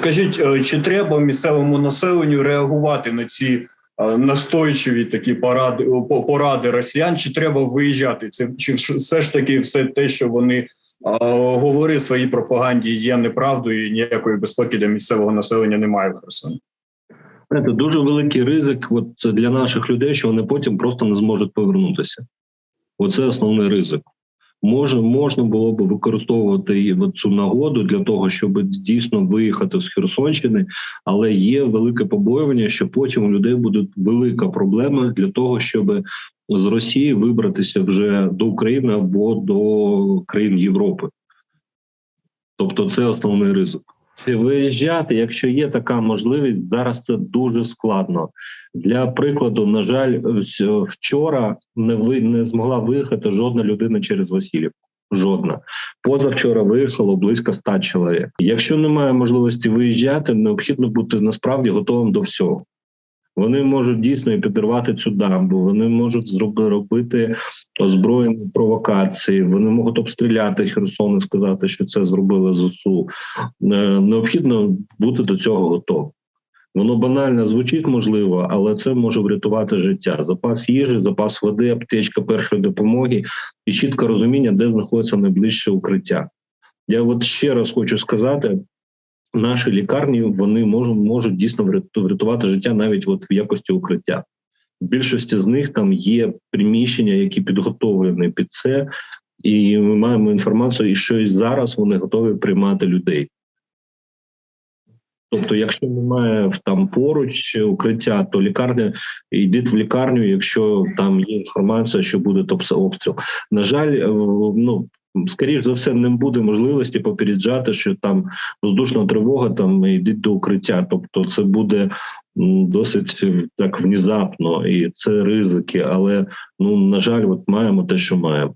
скажіть, е, чи треба місцевому населенню реагувати на ці е, настойчиві такі поради поради росіян? Чи треба виїжджати? Це чи все ж таки все те, що вони е, говорять в своїй пропаганді, є неправдою і ніякої безпеки для місцевого населення немає в Херсоні? Знаєте, дуже великий ризик от для наших людей, що вони потім просто не зможуть повернутися. Оце основний ризик. Може, можна було б використовувати і цю нагоду для того, щоб дійсно виїхати з Херсонщини, але є велике побоювання, що потім у людей буде велика проблема для того, щоб з Росії вибратися вже до України або до країн Європи. Тобто, це основний ризик. Виїжджати, якщо є така можливість, зараз це дуже складно. Для прикладу, на жаль, вчора не ви не змогла виїхати жодна людина через Васильівку. Жодна позавчора виїхало близько ста чоловік. Якщо немає можливості виїжджати, необхідно бути насправді готовим до всього. Вони можуть дійсно і підірвати цю дамбу, вони можуть зроби- робити озброєні провокації, вони можуть обстріляти Херсон і сказати, що це зробили ЗСУ. Е, Необхідно бути до цього готовим. Воно банально звучить можливо, але це може врятувати життя. Запас їжі, запас води, аптечка першої допомоги і чітке розуміння, де знаходиться найближче укриття. Я от ще раз хочу сказати: наші лікарні вони можуть, можуть дійсно врятувати життя навіть от в якості укриття. В більшості з них там є приміщення, які підготовлені під це, і ми маємо інформацію, і що і зараз вони готові приймати людей. Тобто, якщо немає там поруч укриття, то лікарня йдіть в лікарню, якщо там є інформація, що буде обстріл. На жаль, ну скоріш за все, не буде можливості попереджати, що там воздушна тривога, там йдіть до укриття. Тобто, це буде досить е, так внезапно, і це ризики. Але ну на жаль, от маємо те, що маємо.